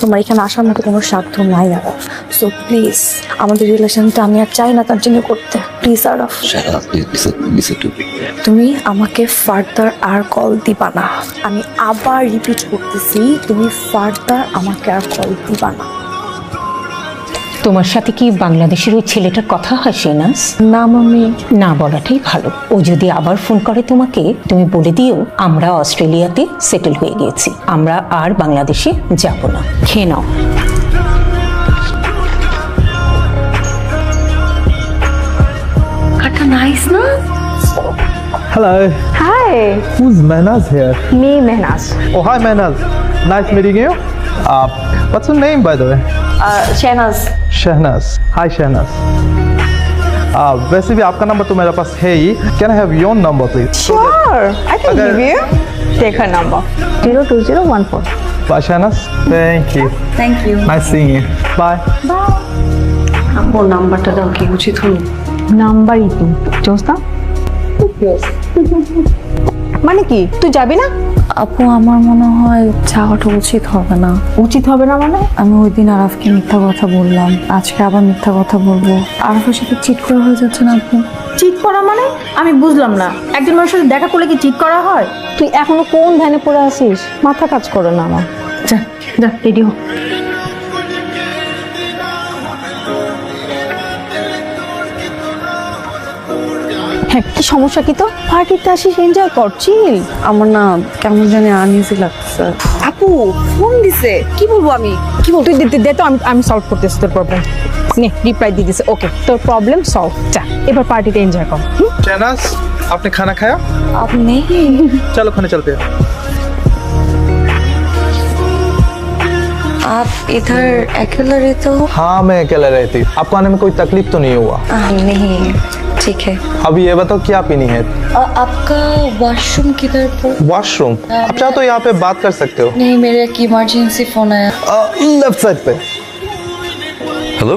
তোমার এখানে আসার মতো কোনো সাধ্য নাই দাদা সো প্লিজ আমাদের রিলেশনটা আমি আর চাই না কন্টিনিউ করতে। প্লিজ আর. তুমি আমাকে ফার্দার আর কল দিবা না। আমি আবার রিপিট করতেছি তুমি ফার্দার আমাকে আর কল দিবা না। তোমার সাথে কি বাংলাদেশের ওই ছেলেটার কথা হয় সেনাস না মামি না বলাটাই ভালো। ও যদি আবার ফোন করে তোমাকে তুমি বলে দিও আমরা অস্ট্রেলিয়াতে সেটেল হয়ে গিয়েছি। আমরা আর বাংলাদেশে যাব না। খেয়ে নাও। নাইস না Hello, Hi, who's Mehnaz here? me Mehnaz. Oh, hi Mehnaz. Nice meeting you. Uh, what's your name, by the way? Uh, Shehnaz. Shehnaz. Hi, Shehnaz. Uh, वैसे भी आपका नंबर तो मेरे पास है ही can I have your number please Sure, I can Okay. give you. Take her number. Zero two zero one four. Bye Shahnaz thank you thank you nice seeing you bye ও নাম্বারটা দাও কি উচিত হলো নাম্বারই তো জোসনা মানে কি তুই যাবি না আপু আমার মনে হয় চাওয়াটা উচিত হবে না। উচিত হবে না মানে? আমি ওই দিন আরফকে মিথ্যা কথা বললাম। আজকে আবার মিথ্যা কথা বলব। আরফের সাথে চিট করা হয়ে যাচ্ছে না আপু? চিট করা মানে? আমি বুঝলাম না। একজন মানুষের সাথে দেখা করলে কি চিট করা হয়? তুই এখনও কোন ধ্যানে পড়ে আসিস মাথা কাজ করো না আমার। যা যা রেডি হো। হ্যাঁ কি সমস্যা কি তো পার্টিতে আসিস এনজয় করছিস আমার না কেমন জানি আনইজি লাগছে আপু ফোন দিছে কি বলবো আমি কি বলবো তুই দে- দে- দে তো আমি আমি সলভ করতেছি তোর প্রবলেম নে রিপ্লাই দিয়ে দিছে ওকে তোর প্রবলেম সলভ যা এবার পার্টিতে এনজয় কর হুম? शहनाज आपने खाना खाया আপনি चलो खाने चलते हैं आप इधर अकेला रहते हो हाँ मैं अकेला रहती आपको आने में कोई तकलीफ तो नहीं हुआ नहीं ठीक है अभी ये बताओ क्या पीनी है आ, आपका वॉशरूम किधर पर वॉशरूम आप चाहो तो यहाँ पे बात कर सकते हो नहीं मेरे एक इमरजेंसी फोन आया लेफ्ट साइड पे হ্যালো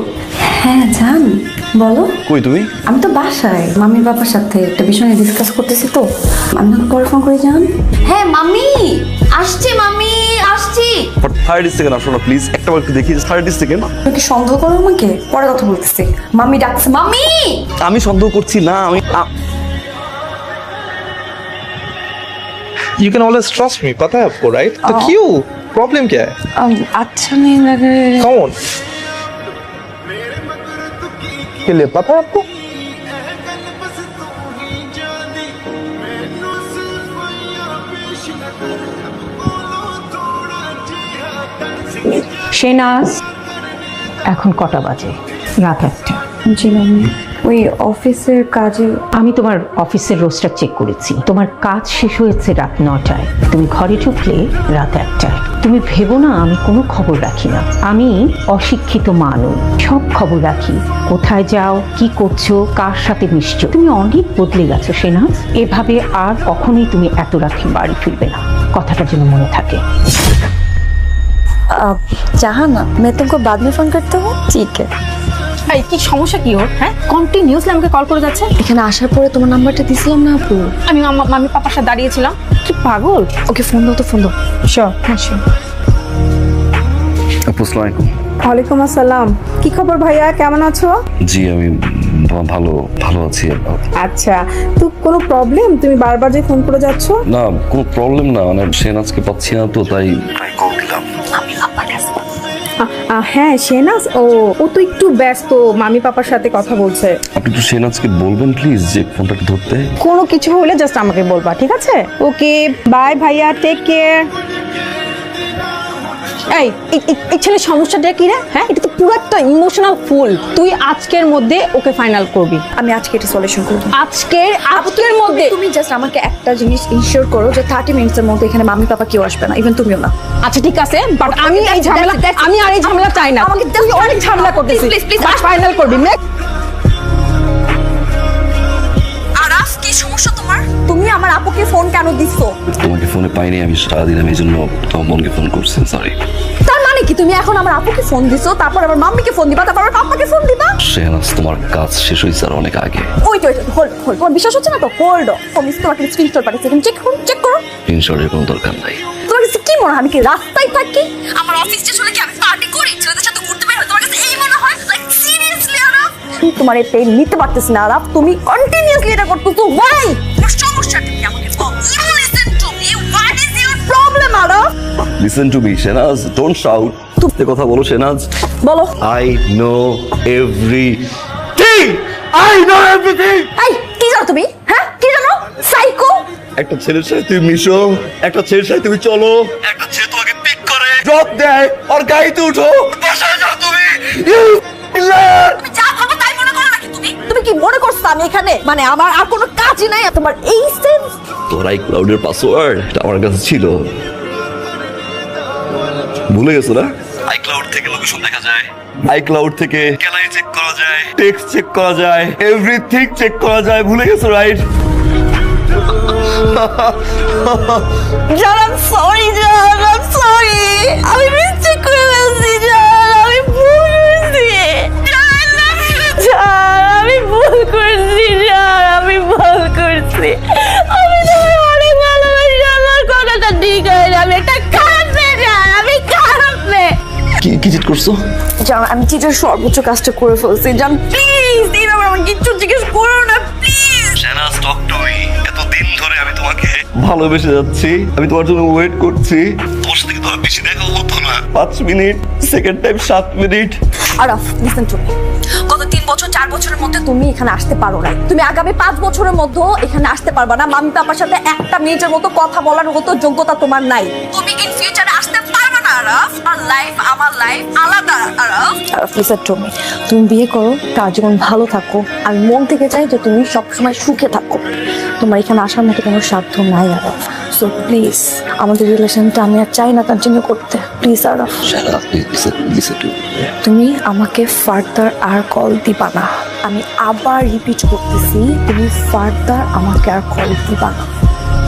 হ্যাঁ জান বলো কই তুমি আমি তো বাসায় মামি বাবার সাথে একটা বিষয় নিয়ে ডিসকাস করতেছি তো আমি তোমাকে পরে ফোন করে যান হ্যাঁ মামি আসছি মামি আসছি থার্টি সেকেন্ড আসো না প্লিজ একটা বার একটু দেখি থার্টি সেকেন্ড তুমি কি সন্দেহ করো আমাকে পরে কথা বলতেছি মামি ডাকছে মামি আমি সন্দেহ করছি না আমি আ- you can always trust me पता है आपको राइट तो क्यों प्रॉब्लम क्या है अम, अच्छा नहीं लग रहा है कौन के लिए पता है आपको সেনাস এখন কটা বাজে? রাত একটা। জি ওই অফিসের কাজে আমি তোমার অফিসের রোস্টার চেক করেছি। তোমার কাজ শেষ হয়েছে রাত নটায়। তুমি ঘরে ঢুকলে রাত একটায়। তুমি ভেবো না আমি কোনো খবর রাখি না। আমি অশিক্ষিত মানুষ। সব খবর রাখি। কোথায় যাও কি করছ কার সাথে মিশছো? তুমি অনেক বদলে গেছো সেনাজ এভাবে আর কখনোই তুমি এত রাতে বাড়ি ফিরবে না। কথাটা যেন মনে থাকে। आप चाहा ना मैं तुमको बाद में फोन करता हूँ ठीक है এই কি সমস্যা কি ওর হ্যাঁ কন্টিনিউসলি আমাকে কল করে যাচ্ছে এখানে আসার পরে তোমার নাম্বারটা দিছিলাম না আপু আমি মামা মামি পাপার সাথে দাঁড়িয়েছিলাম কি পাগল ওকে ফোন দাও তো ফোন দাও শিওর হ্যাঁ শিওর আপু আসসালামু আলাইকুম ওয়ালাইকুম আসসালাম কি খবর ভাইয়া কেমন আছো জি আমি ভা- ভালো ভালো আছি আচ্ছা তো কোনো প্রবলেম তুমি বারবার যে ফোন করে যাচ্ছ না কোনো প্রবলেম না মানে সেনাজকে পাচ্ছি না তো তাই কল দিলাম আ- আ, হ্যাঁ সেনাস ও ও তো একটু ব্যস্ত মামি পাপার সাথে কথা বলছে। আপনি একটু সেনাজকে বলবেন প্লিজ যে ফোনটা ধরতে। কোনো কিছু হলে জাস্ট আমাকে বলবা ঠিক আছে? ওকে বাই ভাইয়া টেক কেয়ার এই এই- ছেলের সমস্যাটা কি রে? হ্যাঁ? এটা তো পুরো একটা ইমোশনাল ফুল তুই আজকের মধ্যে ওকে ফাইনাল করবি। আমি আজকে এটা সলিউশন করব। আজকের আজকের মধ্যে তুমি জাস্ট আমাকে একটা জিনিস ইনশিওর করো যে থার্টি মিনিটসের মধ্যে এখানে মামি পাপা কেউ আসবে না ইভেন তুমিও না। আচ্ছা ঠিক আছে বাট আমি এই ঝামেলা. আমি আর এই ঝামেলা চাই না। আমাকে তুই অনেক ঝামেলা করতেছিস প্লিজ ফাইনাল করবি। Next। কি সমস্যা তোমার? তুমি আমার আপুকে ফোন কেন দিছো? তোমাকে ফোনে পাইনি আমি সারাদিন আমি জন্য তোমার বোনকে ফোন করছি সরি তার মানে কি? তুমি এখন আমার আপুকে ফোন দিছো তারপর আমার মাম্মিকে ফোন দিবা তারপর আমার পাপাকে ফোন দিবা? শেহনাজ তোমার কাজ শেষ হয়েছে আর অনেক আগে। ওইট ওইট হোল্ড হোল্ড তোমার বিশ্বাস হচ্ছে না তো? হোল্ড আমি তোমাকে স্ক্রিনশট পাঠিয়েছি তুমি চেক করো চেক করো। ইনশোরের কোনো দরকার নাই। তোমার কি মনে হয় আমি কি রাস্তায় থাকি? আমার অফিস স্টেশনে কি আমি আমি তোমার এই পেন নিতে পারতেছি না আরাফ তুমি কন্টিনিউয়াসলি এটা করতেছো। ওয়াই আমাকে বল? You listen to me what is your problem Araf listen to me Shenaz don't shout তুমি কথা বলো শেনাজ বলো। I know every I know everything! এই কি জানো তুমি? হ্যাঁ কি জানো? সাইকো একটা ছেলের সাথে তুমি মিশো একটা ছেলের সাথে তুমি চলো। একটা ছেলে তোমাকে পিক করে। ড্রপ দেয় আর গাড়িতে উঠো। বাসায় যাও তুমি। You কি মনে করছ আমি এখানে? মানে আমার আর কোনো কাজই নাই তোমার এই সেন্স তোর আই ক্লাউডের পাসওয়ার্ড আমার কাছে ছিল। ভুলে গেছো না? আই ক্লাউড থেকে লোকেশন দেখা যায়। আই ক্লাউড থেকে গ্যালারি চেক করা যায়। টেক্সট চেক করা যায়। এভরিথিং চেক করা যায়। ভুলে গেছো রাইট জান আই সরি জান আই সরি আমি মিস্টেক করে ফেলছি কি চিট করছ? জান আমি চিটের সর্বোচ্চ কাজটা করে ফেলছি। জান প্লিজ এইভাবে আমার কিচ্ছু জিজ্ঞেস করো না please Shena stalk to me এত দিন ধরে আমি তোমাকে ভালোবেসে যাচ্ছি আমি তোমার জন্য ওয়েট করছি। তোমার সাথে আর বেশি দেখা হতো না? পাঁচ মিনিট সেকেন্ড টাইম সাত মিনিট। আরাফ লিসেন টু মি গত তিন বছর চার বছরের মধ্যে তুমি এখানে আসতে পারো না তুমি আগামী পাঁচ বছরের মধ্যেও এখানে আসতে পারবা না। মামি পাপার সাথে একটা মিনিটের মতো কথা বলার মতো যোগ্যতা তোমার নাই। তুমি ইন ফিউচারে আসতে পারবে না আরাফ আর লাইফ আমার লাইফ আলাদা আরাফ আরাফ লিসেন টু তুমি বিয়ে করো তার জীবন ভালো থাকো। আমি মন থেকে চাই যে তুমি সবসময় সুখে থাকো। তোমার এখানে আসার মতো কোনো সাধ্য নাই আরাফ সো প্লিজ আমাদের রিলেশনটা আমি আর চাই না তার জন্য করতে প্লিজ আরাফ তুমি আমাকে ফার্দার আর কল দিবা না। আমি আবার রিপিট করতেছি তুমি ফার্দার আমাকে আর কল দিবা না।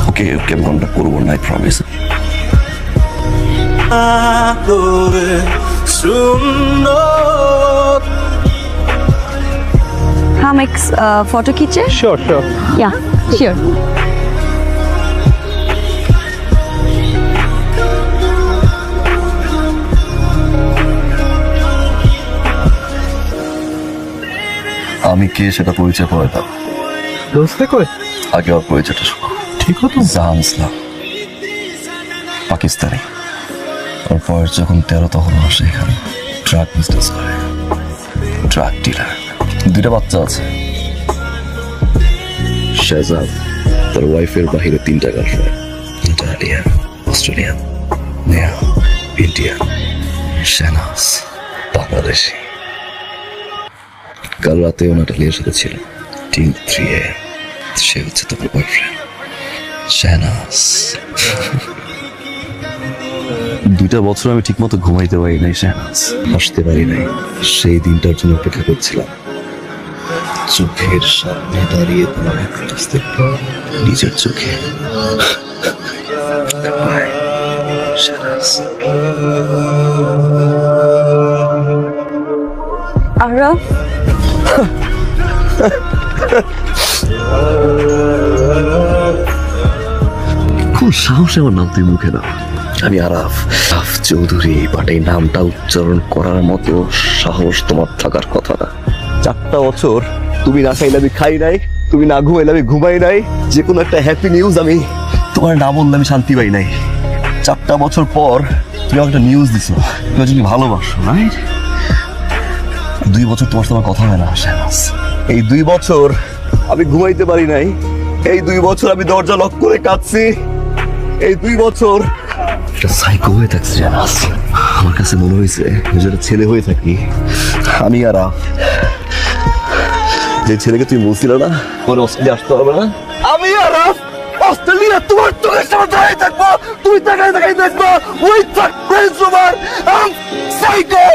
ওকে ওকে আমি কন্ট্যাক্ট করব না আই প্রমিস করে সুন্দর Come ex uh, photo kitchen? Sure, sure. Yeah, sure. আমি কে সেটা পরিচয় করে দাও দোস্তে করে আগে ওর পরিচয়টা শোনো ঠিক হতো জানস না পাকিস্তানি ওর বয়স যখন তেরো তখন আসে এখানে। ট্রাক বিজনেস করে ট্রাক ডিলার দুইটা বাচ্চা আছে। শেজাদ তার ওয়াইফের বাহিরে তিনটা গার্লফ্রেন্ড ইটালিয়ান অস্ট্রেলিয়ান নেয়া ইন্ডিয়ান শেনাস বাংলাদেশি কাল রাতে ও নাটালিয়ার সাথে ছিল। টিল থ্রি এ। সে হচ্ছে তোমার বয়ফ্রেন্ড শেহনাজ দুইটা বছর আমি ঠিকমতো ঘুমাইতে পারি নাই শেহনাজ হাসতে পারি নাই। সেই দিনটার জন্য অপেক্ষা করছিলাম। চোখের সামনে দাঁড়িয়ে তোমার একটা নিজের চোখে। শেহনাজ খুব সাহসে আমার নাম তুই মুখে দাও। আমি আরাফ। আরাফ চৌধুরী বাট এই নামটা উচ্চারণ করার মতো সাহস তোমার থাকার কথা না। চারটা বছর তুমি না খাইলে আমি খাই নাই, তুমি না ঘুমাইলে আমি ঘুমাই নাই যে কোনো একটা হ্যাপি নিউজ আমি তোমার না বললে আমি শান্তি পাই নাই। চারটা বছর পর তুমি একটা নিউজ দিছো, তুমি যদি ভালোবাসো রাইট দুই বছর তোমার তোমার কথা হয় না শেহনাজ এই দুই বছর আমি ঘুমাইতে পারি নাই, এই দুই বছর আমি দরজা লক করে কাঁদছি, এই দুই বছর একটা সাইকো হয়ে থাকছে যেন আমার কাছে মনে হয়েছে যেটা ছেলে হয়ে থাকি, আমি আর যে ছেলেকে তুমি বলছিল না কোনো অস্ট্রেলিয়া আসতে হবে না? আমি আর অস্ট্রেলিয়া তোমার চোখের সামনে দাঁড়িয়ে থাকব। তুই দেখাই দেখাই দেখব উই সাইকো